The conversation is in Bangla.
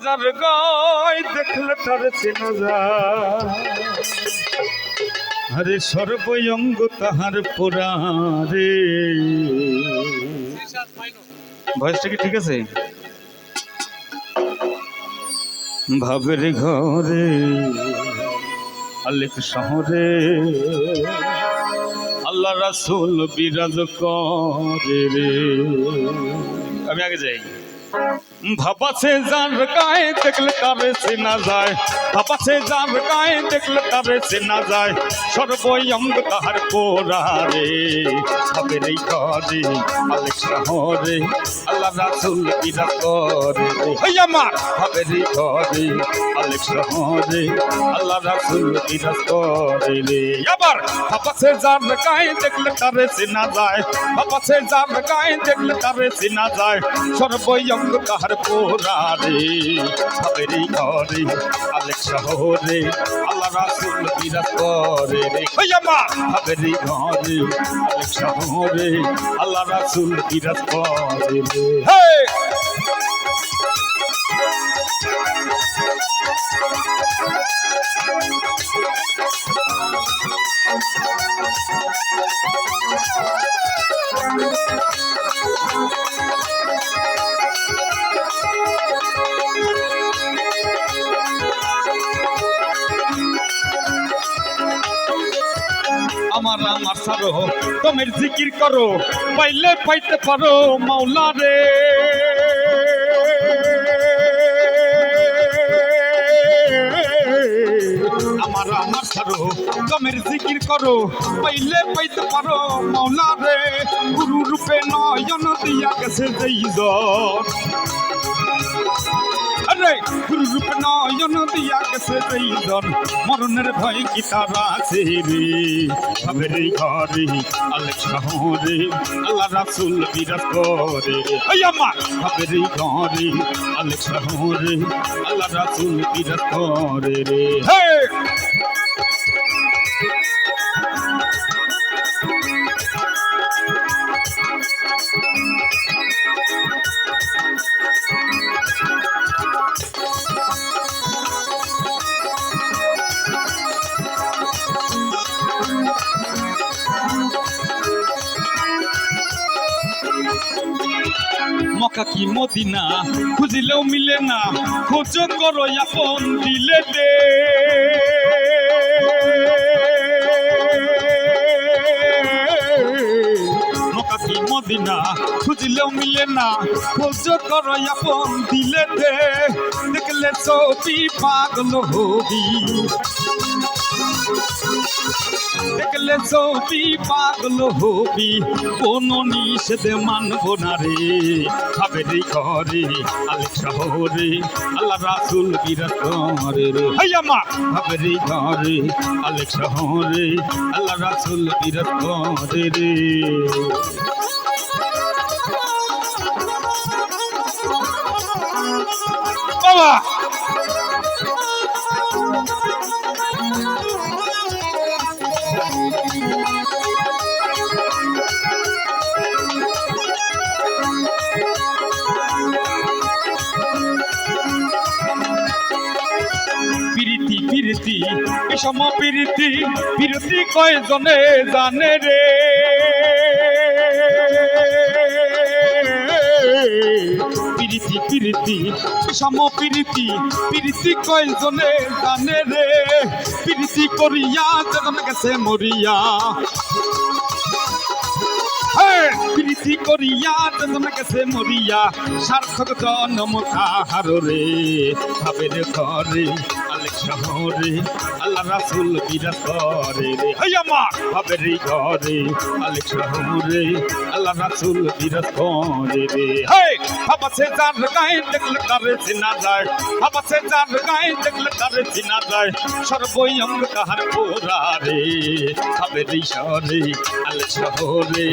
যার গায় সর্বঙ্গ তাহার পুরারে ভয়েসটা কি ঠিক আছে? ভাবের ঘরে আলেক শহরে আল্লাহ রাসুল বিরাজ করে। রে আমি আগে যাই। ভাবাছে যার গায়ে দেখলে তারে চেনা যায়। যার গায়ে, দেখলে তারে চেনা যায় সর্বঙ্গ তাহার পোড়ারে। ভাবের এই ঘরে আলেক শহরে আল্লাহ রাসুল বিরাজ করে। রে হই আমার ভাবের এই ঘরে আলেক শহরে আল্লাহ রাসুল বিরাজ করে রে। আবার যার গায়ে, দেখলে তারে চেনা যায় যার গায়ে, দেখলে তারে চেনা যায় সর্বঙ্গ তাহার পোড়ারে। ভাবের এই ঘরে আলেক শহরে আল্লাহ রাসুল বিরাজ করে রে হই আমার ভাবের এই ঘরে আলেক শহরে আল্লাহ রাসুল বিরাজ করে রে হে আমার আমার সারো তোমের জিকির করো, পাইলে পাইতে পারো মাওলা রে আমার আমার সারো তোমের জিকির করো, পাইলে পাইতে পারো মাওলা রে গুরু রূপে নয়ন দিয়া গেছে যেই জন গুরু রূপ নয়ন দিয়া গেছে এইজন মরণের ভয় কি তার আছে রে? সবের এই ঘরে আলেক শহরে আল্লাহ রাসুল বিরাজ করে। ওই এই আমার। সবের এই ঘরে আলেক শহরে আল্লাহ রাসুল বিরাজ করে রে। হে কি মদিনা খুঁজিলেও মিলে না খোঁজ করো আপন দিলে দে মকা কি মদিনা খুঁজিলেও মিলে না খোঁজ করো আপন দিলে দে দেখলে ছবি পাগল হবি দেখলে ছবি পাগল হবি, কোন নিষেধ মানব না রে। খাবেরি ঘরে আলেক শহরে, আল্লাহ রাসুল বিরাজ করে রে। হাই আমার খাবেরি ঘরে আলেক শহরে, আল্লাহ রাসুল বিরাজ করে রে। বাবা! পিরিতি পিরিতি বিষম পিরিতি পিরিতি কয়জনে জানে রে? পিরিতি পিরিতি বিষম পিরিতি পিরিতি কয়জনে জানে রে? পিরিতি করিয়া যেজন গেছে মরিয়া। প্রীতি করিয়া তেমন গেছে মরিয়া, সার্থক জন্ম কাহার রে, ভাবের ঘরে শহরে আল্লাহ রাসুল বিরাজ করে রে? হাই আমার ভাবের ঘরে আলেক শহরে আল্লাহ রাসুল বিরাজ করে রে? হে ভাবাছে যার গায়ে দেখলে তারে চিনা যায়, ভাবাছে যার গায়ে দেখলে তারে চিনা যায় সর্বয়ঙ্গ কাহার পোরা রে। ভাবের শহরে আলেক শহরে